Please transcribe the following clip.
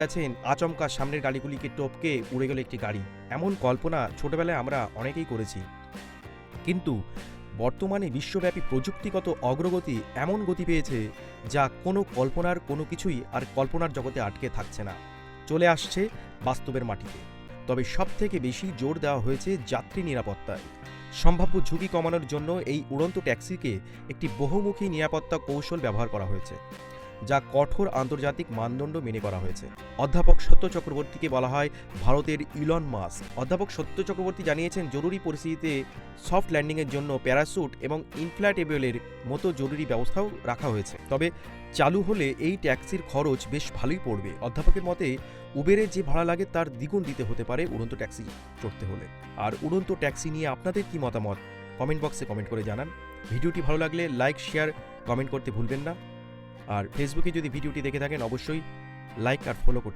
আছেন আচমকা সামনের গাড়িগুলিকে টপকে উড়ে গেল একটি গাড়ি। এমন কল্পনা ছোটবেলায় আমরা অনেকেই করেছি। কিন্তু বর্তমানে বিশ্বব্যাপী প্রযুক্তিগত অগ্রগতি এমন গতি পেয়েছে যা কোনো কল্পনার কোনো কিছুই আর কল্পনার জগতে আটকে থাকছে না। চলে আসছে বাস্তবের মাটিতে। তবে সব থেকে বেশি জোর দেওয়া হয়েছে যাত্রী নিরাপত্তায়। সম্ভাব্য ঝুঁকি কমানোর জন্য এই উড়ন্ত ট্যাক্সিকে একটি বহুমুখী নিরাপত্তা কৌশল ব্যবহার করা হয়েছে। যা কঠোর আন্তর্জাতিক মানদণ্ড মেনে করা হয়েছে। অধ্যাপক সত্য চক্রবর্তীকে বলা হয় ভারতের ইলন মাস অধ্যাপক সত্য চক্রবর্তী জানিয়েছেন, জরুরি পরিস্থিতিতে সফট ল্যান্ডিংয়ের জন্য প্যারাসুট এবং ইনফ্ল্যাটেবলের মতো জরুরি ব্যবস্থাও রাখা হয়েছে। তবে চালু হলে এই ট্যাক্সির খরচ বেশ ভালোই পড়বে। অধ্যাপকের মতে, উবেরে যে ভাড়া লাগে তার দ্বিগুণ দিতে হতে পারে উড়ন্ত ট্যাক্সি চড়তে হলে। আর উড়ন্ত ট্যাক্সি নিয়ে আপনাদের কি মতামত? কমেন্ট বক্সে কমেন্ট করে জানান। ভিডিওটি ভালো লাগলে লাইক, শেয়ার, কমেন্ট করতে ভুলবেন না। আর ফেসবুকে যদি ভিডিওটি দেখে থাকেন অবশ্যই লাইক আর ফলো করতে